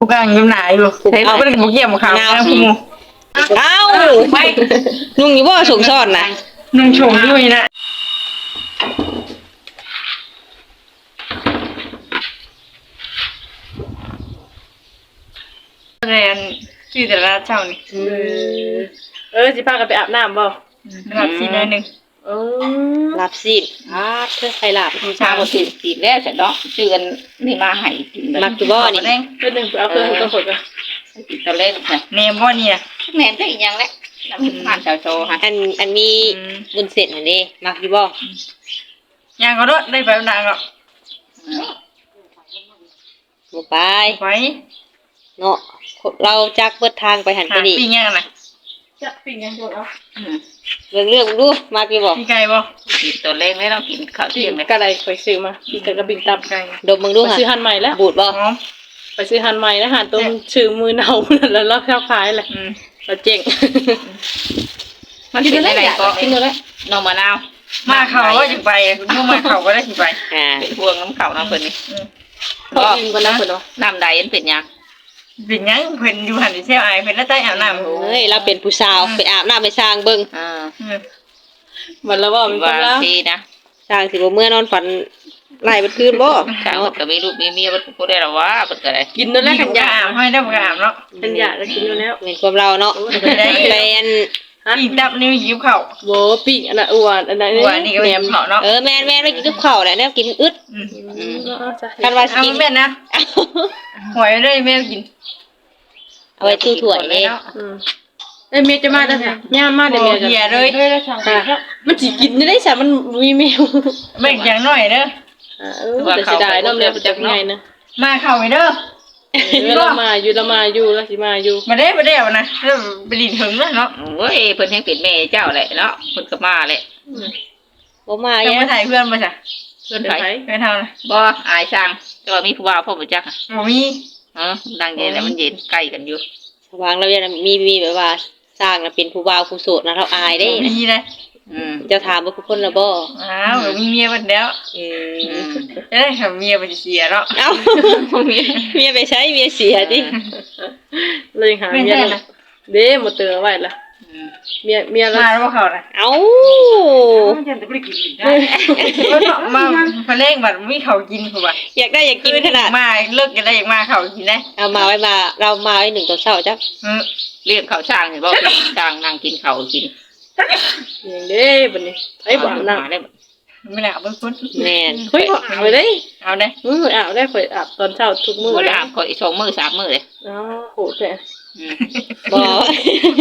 ผู้กลางยิ้มหนาอยู่เอาเป็นหมูเกี่ยวหมูขาวนะผู้หมูเอ้าไปนุ่งอยู่บ่สูงซ่อนน่ะนุ่งชมด้วยนะเรียนชื่อแต่ละเจ้านี่เออสิพากันไปอาบน้ำบ่รับซีน้อยหนึ่ง เออลาบซีดอาเพื่อใครลาบชาบสิสิแล้วแต่เนาะชื่อกันนี่มาให้กินเลยมักอยู่บ่นี่แดงเพื่อนหนึ่งไปเอาเครื่องก็ขดกันกินตะเล่นเนี่ยเนมบ่เนี่ยแม่นได้อีกอย่างแล้วน้ำมันผ่านชาวโชว์ฮะอันอันมีบุญเสร็จอันนี้มักอยู่บ่ย่างก็รถได้ไปนางก็บ่ไปไปเนาะเราจักเบิดทางไปหันไปหานี่ปิ้งย่างนะ จะปิ้งกันพวกเอาเรื่องเรื่องดูมักอยู่บ่ปิ้งไก่บ่กินตัวเล่นไม่ต้องกินข้าวปิ้เที่ยงงเลยกระไดไปซื้อมาปิ้งกับกระบิงตับไก่ดมมึงดูไปค่ะซื้อหันใหม่แล้วบูดบ่หอมไปซื้อหันใหม่แล้วหันตรงชื่อมือเนาแล้วเราเข้าขายเลยอืมเราเจ๊งมันกินอะไรก็กินเลยนมมะนาวมาเขาก็จะไปนุ่มมาเขาก็ได้สิไปอ่าเป็นพวงน้ำเข่าน้ำเพิ่นนี่เขากินกันนะเพิ่นเนาะน้ำใดอันเป็นยัง เป็นยังเพิ่นอยู่หันที่เที่ยวอายเพิ่นแล้วใต้อาบน้ำเฮ้ยเราเป็นผู้สาวไปอาบน้ำไปสร้างเบิ่งอ่าอืมมันแล้วว่ามันว่าก็แล้วทีนะสร้างสิบ่เมื่อนอนฝันไล่เบัดคืนบ่ชาวก็มีลูกมีเมียมันก็ได้หรอวะมันก็ได้กินนั่นแหละนี่ขันก็ยาอาบให้ได้บ่ก็อาบเนาะขันยาจะกินอยู่แล้วเป็นความเราเนาะได้แฟน อีกดับนิ้วหิวเข่า โว้ปิ้งอันนั้นอ้วนอันนั้นหัวนี่ก็แหนหิมวเข่าเนาะ เออแม่นแม่นไปกินกับข้าวแหละแนวกินอึดอืมอืมกันว่าสิเอากินแม่นะหวยได้แม่กินเอาไว้ตู้ถ้วยเด้อืมเอ้ยเมียจะมาแล้วค่ะย่ามาเดี๋ยวโอ้เมียจะเฮียเลยค่ะมันสิกินได้ใช่มันมีแมวแบ่งอย่างน้อยเด้อ อ่าเออแต่เสียดายน้ำเลี้ยงจากไงนะมาเข้าไปเด้อ เวลามาอยู่ละมาอยู่แล้วสิมาอยู่มาได้มาได้เอานะเริ่มไปดินถึงแล้วเนาะโอ้ยเพิ่นให้เป็นแม่เจ้าแหละเนาะเพิ่นก็มาแหละบ่มายังแย่มาถ่ายเพื่อนมาจ้ะเพิ่นเดี๋ยวไปไปเพื่อนเท่านะบ่อายช่างแต่ว่ามีผู้ว่าพ่อบ่จักอะบ่มีเออดังเย็นแล้วมันเย็นใกล้กันอยู่สว่างเรายังมีมีแบบว่าสร้างน่ะเป็นผู้บ่าวผู้โสดนะเราอายเด้บ่มีเลย อืมเจ้าถามว่าทุกคนละบ่อ้าวบ่มีเมียบัดแล้วอือืมมจะได้ทำเมียไปเสียเนาะเอ้าเมียไปใช้เมียเสียดิเลยหาเมียแล้วเด้หมดเตือไว้ละอืมเมียเมียละมาแล้วบ่เข้านะเอ้ามันจะบ่ได้กินอีกนะมาพะเล่งบัดมีเขากินคือว่าอยากได้อยากกินขนาดมาเลิกกันได้อยากมาเขากินได้เอามาไว้มาเรามาไว้หนึ่งตอนเช้าจ้ะอืมเรียกเขาวช่างเห็นบ่ ช่างนั่งกินข้าวกิน อย่างเด้บัดนี้ไอ้บ่านั่งมาได้บ่ไม่น่าเป็นคนแม่นเฮ้ยบ่อาบไปเลยเอาได้มื้ออาบได้ข่อยอาบตอนเช้าทุกมื้อบ่ได้แล้วอาบข่อยสองมื้อสามมื้อเลยอ๋อโหแท้อืมบ่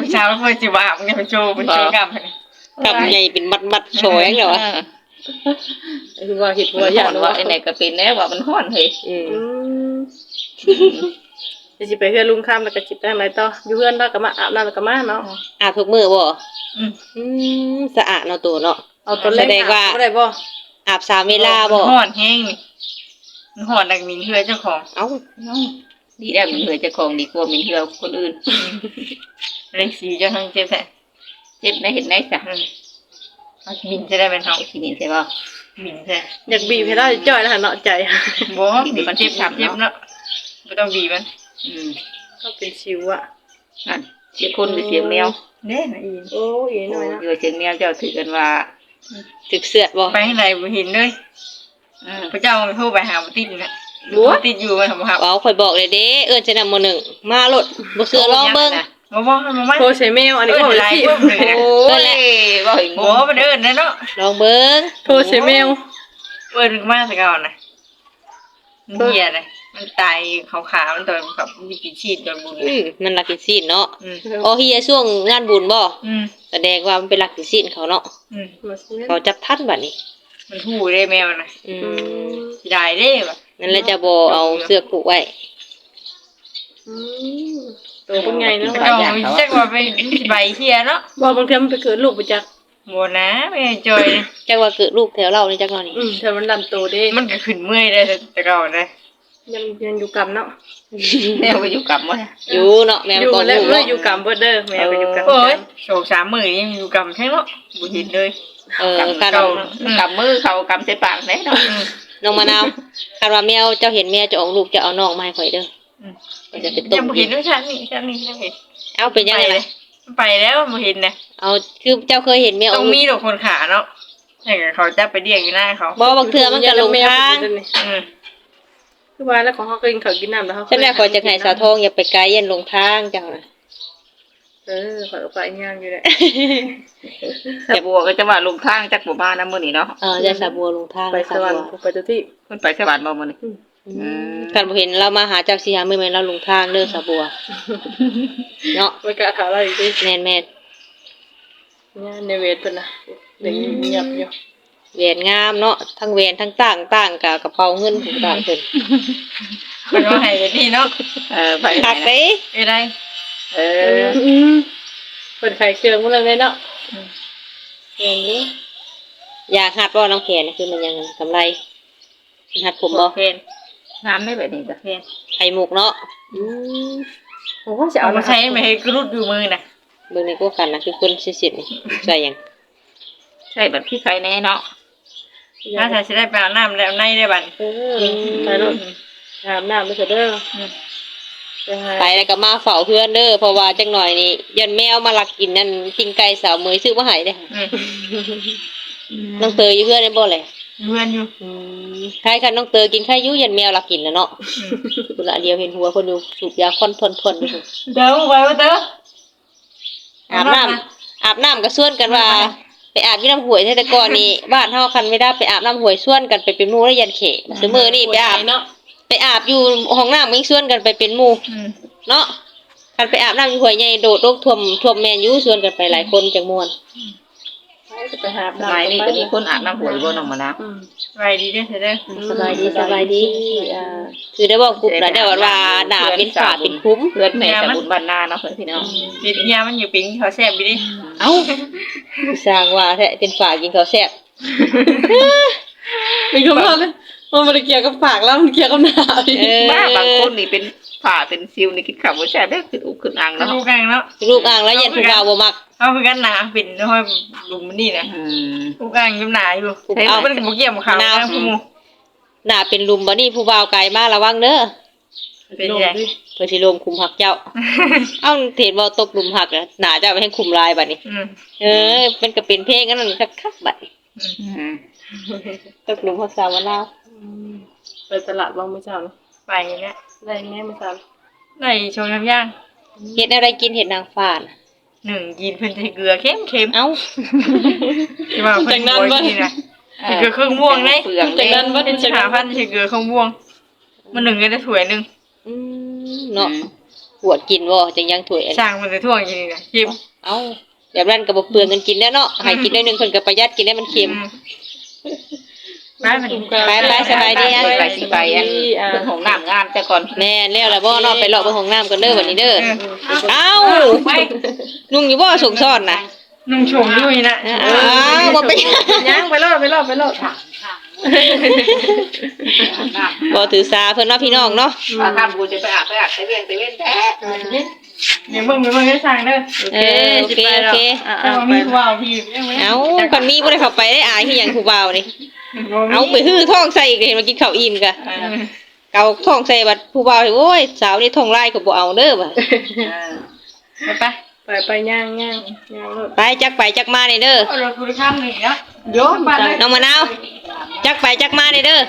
ผู้ชายเพิ่นสิว่ามันจะไปโชว์ไปโชว์กรรมให้กำใหญ่เป็นมัดๆโชยจังเหรอวะคือว่าคิดว่าว่าอย่อาย่างว่าว่าไอ้ไหนก็เป็นแน่ว่ามันฮ้อนเฮ้ยอืมอืม จะสิไปเฮือนลุงข้ามแล้วก็จิบได้ไหนต่ออยู่เฮือนแล้วก็มาอาบน้ำแล้วก็มาเนาะอาบทุกมื้อบ่อืมอืมสะอาดเนาะตัวเนาะเอาตอนแรกแสดงว่าอาบบ่ได้บ่อาบสามเวลาบ่มันห่อนแห้งนี่มันห่อนดักมินเฮือเจ้าของ เอ้าดีแล้วมันเหลือเจะของดีกว่ามันเหือคนอื่นเลยสีเจ้าทั้งเจ็บแท้เจ็บได้เห็นได้จ้ะอืมเอามินจะได้เป็นเฮาที่นี่ใช่ป่ะมินแท้อยากบีบให้เราจ่อยแล้วหันเนาะใจบ่มันเจ็บช้ำเจ็บเนาะบ่ต้องบีบมัน อืมก็เป็นชิวอะนั่นเสียงคนหรือเสียงแมวเด้นะอีนโอ้ยหน่อยนะอยู่เสียงแมวเจ้าถือกันว่าถึกเสือดบ่ไปให้ไหนบ่เห็นเลยอืมพระเจ้าโทรไปหาบ่ติดนะติดอยู่มันบ่ครับเอาข่อยบอกเลยเด้เอิ้นจะนำมื้อหนึ่งมาโลดบ่เสือลองเบิ่งบ่บ่บ่มาโทรใช้แมวอันนี้ก็เอิ้บ่นหลายที่พวกเลยนะโอ้นั่นยแหละว่าเห็นบ่บ่เดินนะเนาะลองเบิ่งโทรใช้แมวเปิดมาสักก่อนน่ะมันเหี้ยเลย มันตายขาวๆมันตัวแบบมีกี่ชีดจนบุญเลอืยมมันลักกินซีนเนาะอืมโอ้เฮียช่วงงานบุญบ่อืมแสดงว่ามันเป็นลักกินซีนเขาเนาะอืมเขาจับทันบัดนี้ มันหูได้แมวน่ะอือืมมสิได้เด้บ่ะนั่นแหละจะบ่เอาเสื้อผูกไว้อืมตัวเป็นไงเนาะพระเจ้ามีจักว่าไปใบเหี้ยเนาะว่าบางทีมันไปเกิดลูกไปจักบ่นะแม่จอยเลยจักว่าเกิดลูกแถวเรานี่จักเนาะนี่อืมแต่มันลำโตเด้มันก็ขึ้นเมื่อยได้แต่ก่อนได้ ยังยังอยู่กับเนาะแมวไปอยู่กับมันอยู่เนาะแม่อยู่ก่อนแล้วลูกเมื่อเนาะอยู่กับเบิดเด้อแมวก็อยู่กับโอ้ยโศกสามมื้อยังอยู่กับแท้เนาะบ่เห็นเลยเออคันเก่ากับมือเขากำใส่ปากแน่เนาะอืมน้องมะนาวคันว่าแมวเจ้าเห็นแมวจะออกลูกจะเอาน้องมาให้ข่อยเด้ออืมก็จะเป็นต้ยังมบ่ดิเห็นนว่าชั้นนี่ชั้นนี่ยังเห็นเอาเป็นยังไงล่ะไปแล้วบ่เห็นนะเอาคือเจ้าเคยเห็นแมวต้องมีดอกคนขาเนาะแต่เขาจับไปเรียกอยู่หน้าเขาบ่บางเทื่อมันก็ลงทางอืม คือว่าแล้วของเขากินเขาวกินน้ำแล้วเขาฉันแม่ขอจะให้สาวทองอย่าไปไกลยันลงทางเจ้าน่ะเออขอยก็ไปย่างอยู่แหละแต่บัวก็จะว่าลงทางจากหมู่บ้านนะมื้อนี้เนาะเออจะสาบัวลงทางไปสสาววรรบัค์วไปทุกที่เพิ่นไปสวรรค์บ่มื้อนี้อืมกันบ่เห็นเรามาหาเจ้าสิหามื้อแม่นเราลงทางเด้อสาวบัว เนาะไปกะถามอะไรอีกดิแม่นแม่นเนี่ยในเวทเป็นนะเด็กเงียบอยู่ แหวนงามเนาะทั้งแหวนทั้งต่างต่างกับกระเป๋าเงินผู้ต่างเพิ่นมันก็ให้ไปที่เนาะเออไปคักเด้ไอ้ได้เอเอออเป็นไข่เครื่องมันเลยเนาะแม่นเด้อยากหัดบ่น้องแขนคือมันยังกำไรหัดผมบ่เพนงามได้แบบนี้จ้ะเพนไข่มุกเนาะโอ้จะเอาเอามามาใช้ไม่ให้กรุดอยู่มือน่ะเบิ่งนี่ก็กันนะคือคนสิบๆนี่ใส่หยังใช่แบบพี่ไข่แน่เนาะ ถ้าใช้สิได้ไปเอาน้ำแล้วในได้บัดเออไปรถอาบน้ำไม่เสร็จเด้ออืมไปแล้วก็มาเฝ้าเพื่อนเด้อเพราะว่าจังหน่อยนี่ยันแมวมาลักกินนั่นกินไก่สาวมื้อซื้อมาให้เด้ออืมน้องเตยอยู่เพื่อนได้บ่เลยเพื่อนอยู่อืมใครคันน้องเตยกินไข่อยู่ยันแมวลักกินแล้วเนาะคุณละเดียวเห็นหัวคนอยู่สูบยาคอนทนทนอยู่เดี๋ยวไปว่าเด้ออาบน้ำอาบน้ำก็ส่วนกันว่า ไปอาบที่น้ำห้วยแต่ก่อนนี่บ้านเฮาคันไม่ได้ไปอาบน้ำห้วยส่วนกันไปเป็นหมู่แล้วยันเขะซุมื้อนี่ไปอาบเนาะไปอาบอยู่ห้องน้ำมึงส่วนกันไปเป็นหมู่อืมเนาะคันไปอาบน้ำอยู่ห้วยใหญ่โดดลงท่วมท่วมแม่นอยู่ส่วนกันไปหลายคนจังม่วนไปหาบสน้ำมัยนี้ก็มีคนอาบน้ำหัวอยู่บ่น้องมะนาวอืม สบายดีเด้อเด้อสบายดีสบายดีอ่าคือได้บอกกลุ่มแล้วได้ว่าว่าหน้าเป็นฝาเป็นคุ้มเพื่อนแม่สมุนบ้านนาเนาะเพื่อนพี่น้องปิดยามันอยู่ปิงเขาแซ่บไปดิเอ้าสร้างว่าแท้เป็นฝากินข้าวแซ่บมีคำว่าเลยมันไม่ได้เกี่ยวกับปากแล้วมันเกี่ยวกับหน้าพี่เออบ้าบางคนนี่เป็น ผ่าเป็นซิวนี่คิดขับว่าแช่ได้คืออุกขึ้นอังเนาะลูกกันเนาะลูกอ่างแล้วยันผู้บ่าวบ่มักเขาคือกันหนาปิ่นห้อยลุมมันนี่นะอืมลูกอ่างยังหนาอยู่เอาเอาเป็นบุกเกี่ยมเขาแล้วผู้มูหน้าเป็นลุมบ่นี่ผู้บ่าวไกลมาระวังเด้อเป็นไงเพิ่นสิลมคุมหักเจ้า เอ้าเห็นบ่ตกหลุมหักอะหน้าเจ้าไปให้คุมลายบัดนี้อืมเออเป็นก็เป็นเพลงกันนั่นคักๆบัดนี้อืมตกหลุมหักสาวมะนาวไปตลาดบางมื้อเช้าเนาะไปเนี่ยได้แม่มื้อเช้าได้ชงน้ำย่างเฮ็ดอะไรกินเฮ็ดนางฟ้าน่ะหนึ่งกินเพิ่นใส่เกลือเข้มเข้มเอ้า ที่ว่าเพิ่นโวยนี่นะใส่เกลือเครื่องม่วงเลยเปลืองจากเด้นั้นว่าเป็นจากหานั้นพันใส่เกลือเครื่องม่วง มันหนึ่งก็ได้ถ้วยหนึ่งอืมเนาะปวดกินบ่จังยังถ้วยอัน สร้างมันจะท่วงอย่างนี้นะเข้มเอ้าแบบนั้นก็บ่เปลืองเงินกินแล้วเนาะให้กินได้หนึงเพิ่นก็ประหยัดกินได้มันเค็ม ไปมัน ไปไปสบายดีอะไปสิไปอันเรื่องของน้ำงามแต่ก่อนแม่นแล้วล่ะบ่เนาะไปเลาะไปห้องน้ำกันเด้อบัดนี้เด้อเอ้าไปนุ่งอยู่บ่สูงซ่อนน่ะนุ่งชมด้วยนะอ้าวบ่เป็นย่างไปรอดไปรอดไปรอดบ่ถือสาเพิ่นเนาะพี่น้องเนาะถ้าทำกูจะไปอาบไปอาบไปเวียนไปเวียนแท้เดี๋ยวเบิ่งเดี๋ยวเบิ่งให้สั่งเด้อเออโอเคโอเคแต่ว่ามีว้าวพี่ยังไม่เอ้าคันมีบ่ได้เข้าไปได้อายคือหยังผู้บ่าวนี่ เอาไปฮื้อท้องใส่อีกเห็นว่ากินข้าวอิ่มกะเอาท้องใส่บัดผู้บ่าวโอ้ยสาวนี่ท้องลายก็บ่เอาเด้อบ่ไปไปไปไปย่างย่างย่างรถไปจักไปจักมานี่เด้อเอารถกูข้ามหนึ่งเนาะโยมบ้านเลยน้องมะนาวจักไปจักมานี่เด้อ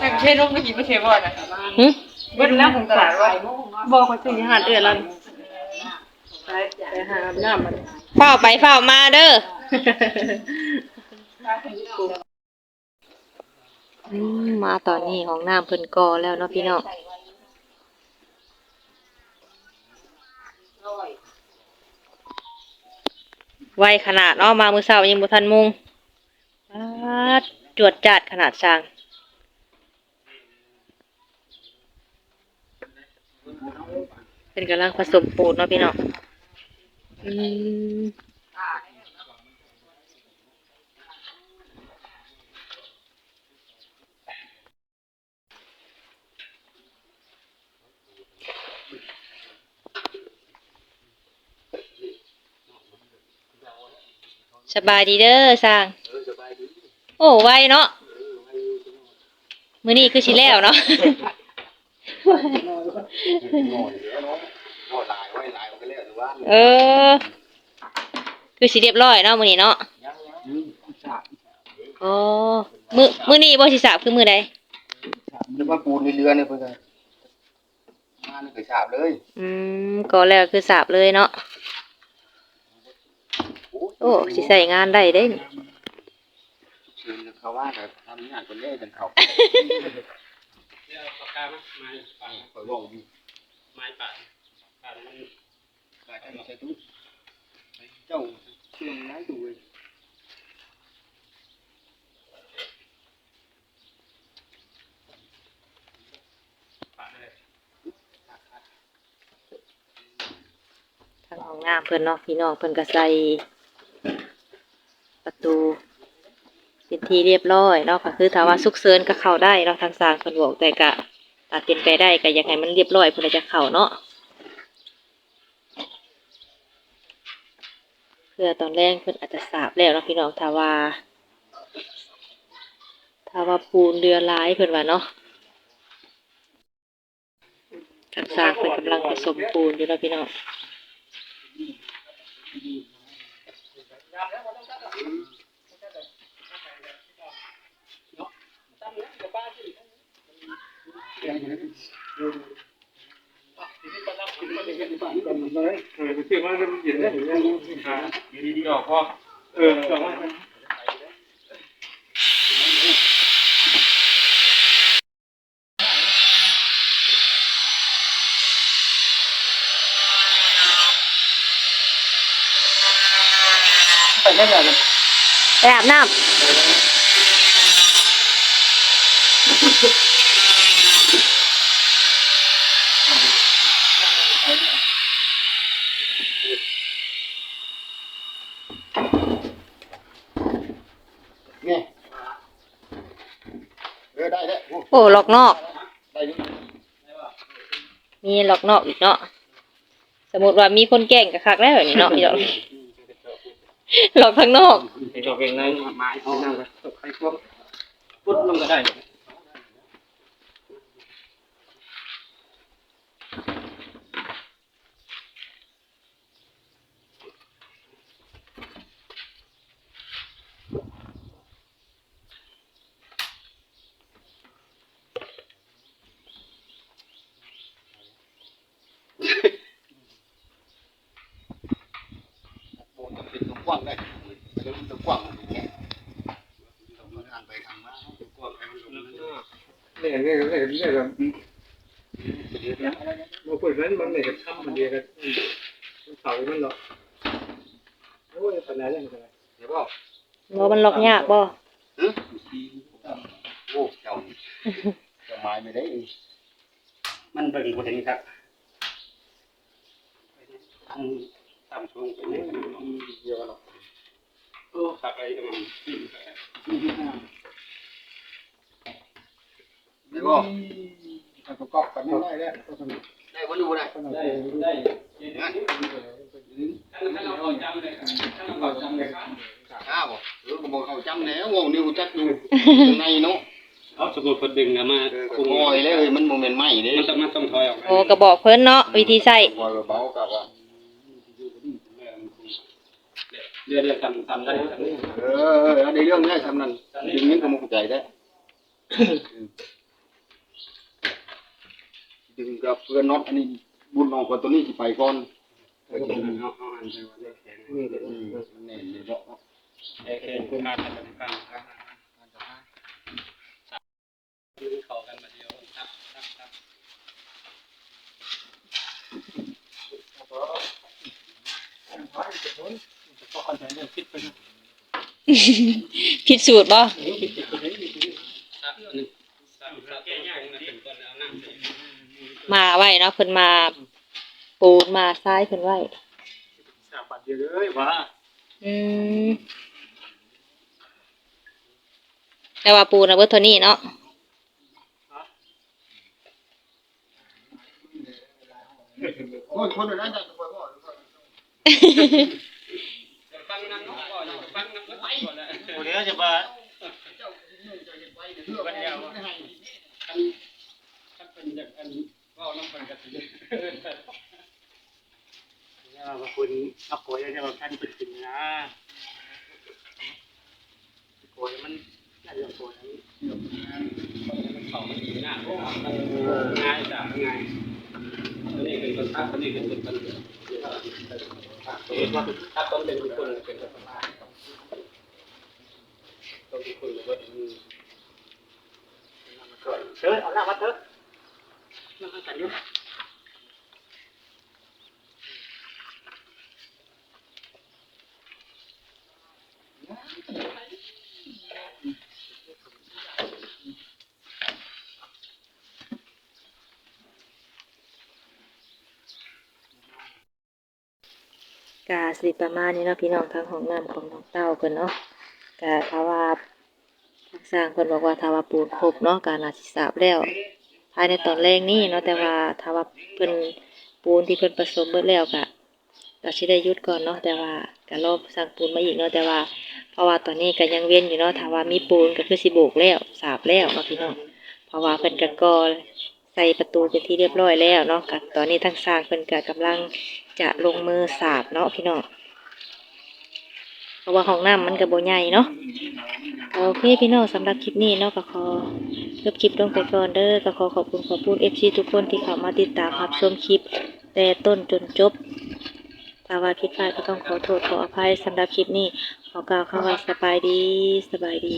แต่เช่นลูกไม่กี่เปอร์เซ็นต์บ่นะหึเบิ้ลน้ำของตลาดว่าบอกเขาสิหาดเอื้อแล้วไปไปหาอาบน้ำมันเฝ้าไปเฝ้ามาเด้อ อืมมาตอนนี้ห้องน้ำเพิ่นกอแล้วเนาะพี่น้องไวขนาดเนาะมามือเช้ายังบ่ทันมุงจวดจัดขนาดสร้างเป็นกำลังผสมปูนเนาะพี่น้องอืม สบายดีเด้อสร้างโอ้ไวเนาะมื้อนี้คือสิแล้วเนาะหน่อยเดี๋ยวเนาะหน่อยลายไว้ลายมันก็เรียกว่าเออ คือสิเรียบร้อยเนาะมื้อนี้เนาะยังยังสาบอ๋อมื้อมื้อนี้บ่สิสาบคือมื้อใดหรือว่าปูนในเรือเนี่ยเพื่อนมานี่ก็สาบเลยอืมก็แล้วคือสาบเลยเนาะ โอ้สิใส่งานได้เด้นี่เชิญเขาว่าแต่ทำงานคนเล่กันเขาเขาบอกอยู่ไม้ป่าป่ามันกาจะใช้ทุกเจ้าเชื่อมร้ายดูเลยป่าเลยทางห้องน้ำเพิ่นเนาะพี่น้องเพิ่นก็ใส่ ประตู เป็นที่เรียบร้อยเนาะก็คือถ้าว่าสุกเสริญก็เข้าได้เนาะทางสางเพิ่นบอกแต่ก็ถ้าเป็นไปได้ก็ยากให้มันเรียบร้อยเพิ่นจะเข้าเนาะเพื่อตอนแรกเพิ่นอาจจะสาบแล้วเนาะพี่น้องถ้าว่าถ้าว่าปูนเรือร้ายเพิ่อนว่าเนาะทางสางเพิ่นกำลังผสมปูนอยู่เนาะพี่น้อง คือว่ามันเย็นได้อ่าอยู่ดีๆออกพอเออสองว่า ไปไม่ได้เลยไปอาบน้เนี่ยเออได้ได้โอ้ำโอ้ล็อกนอกได้อยู่มีล็อกนอกอีกเนาะ สมมติว่ามีคนแกล้งกับคักแล้วแบบนี้เนาะพี่น้อ หลอกข้างนอกไอ้ดอกเองนั่งไม้ที่นั่งไปตกไอ้พวกพุดลงก็ได้ โอ้จะเป็นตั ว้างได้จะเป็นตัวกว้างอย่างเงี้ยต้องทางไปทางมาตัวกว้างไปมันลงเนี่ยเนี่ยเนี่ยเนี่ยแบบมันเปิดนั้นมันเนี่ยทำมันเดียวกันเสามันหรอกโอ้ยปัญหาเรื่องอะไรเดี๋ยวบอกว่มันหลอกยากบ่ฮึโอ้เจ้าจ้าไม้ไม่ได้มันเบิ่งบ่เห็นครับ ตามช่วงไปเนี่ยเยอะหรอกโอ้ขับไปมันเดี๋ยวบอกตัวกอกกันไม่ได้แล้วได้วันนี้วันไหนได้ได้ถ้าเราจำเลยถ้าเราจำเลยครับข้าวเออก็บอกเขาจำแล้วงงนิ้วจักอยู่ในเนาะเอาสมุดพดดึงนะมาเออคุมงอยเลยมันโมเมนต์ใหม่เด้มันต้องมันต้องถอยออกโอ้ก็บอกเพิ่นเนาะวิธีใส่งอยเบกับว่า เรือเรือทำทำได้เออเออในเรื่องนี้ทำนั้นดึงนี้ก็มุกใจได้ดึงกับเพื่อนน็อตอันนี้บุญน้องคนตัวนี้ที่ไปก่อนเออจะดึงเอาเอาอันไปว่าเล็กแข็งนี่เดี๋ยวนี่น่นี่เนาะเอเคคุณอาจจะเป็นการเข้ากันมาเดียวครับครับครับ ผิดสูตรบ่มาไว้เนาะเพิ่นมา ปูนมาซ้ายเพิ่นไว้ สามบาทเดียวเลยว่าอืมแต่ว่าปูนะเบิดเท่านี้เนาะโอ้ยคนนั้นจะคอยบอก ฟังน้ำน้องก่อนฟังนำก็ไปก่อนเลยเดี๋ยวจะมากันยาวถ้าเป็นจากอันก็น้ำมันกันสิเนี่ยบางคนเอาโกยจะมาท่านเป็นจริงนะโกยมันน่าจะโกยมันเขามันดีนะโอ้ง่ายจ้ะง่ายนี้เป็นคนทักนี้เป็นคนตันว่า ถ้าต้นเป็นคนเป็นธรรมาต้นเป็นคนหรือว่าเชิญเอาหน้ามาเถอะนั่งกันอยู่ กาสิประมาณนี้เนาะพี่น้องทางห้องน้ำของน้องเต้าเพิ่นเนาะกาถ้าว่าทางสร้างเพิ่นบอกว่าถ้าว่าปูนครบเนาะกานาสิทราบแล้ว ภายในตอนแรกนี้เนาะแต่ว่าถ้าว่าเพิ่นปูนที่เพิ่นผสมเบิดแล้วก็ก็สิได้ยุดก่อนเนาะแต่ว่าก็รอสั่งปูนมาอีกเนาะแต่ว่า เพราะว่าตอนนี้ก็ยังเว้นอยู่เนาะถ้าว่ามีปูนก็คือสิโบกแล้วสาบแล้วเนาะพี่น้องเพราะว่าเพิ่นก็ก่อใส่ประตูเป็นที่เรียบร้อยแล้วเนาะก็ตอนนี้ทางสร้างเพิ่นก็กำลัง จะลงมือสาบเนาะพี่น้องเพราะว่าห้องน้ำมันก็บ่ใหญ่เนาะโอเคพี่น้องสำหรับคลิปนี้เนาะก็ขอจบคลิปลงไปก่อนเด้อก็ขอขอบคุณขอบคุณ FC ทุกคนที่เข้ามาติดตามรับชมคลิป แต่ต้นจนจบถ้าว่าผิดพลาดก็ต้องขอโทษขออภัยสำหรับคลิปนี้ ขอกล่าวคำว่าสบายดีสบายดี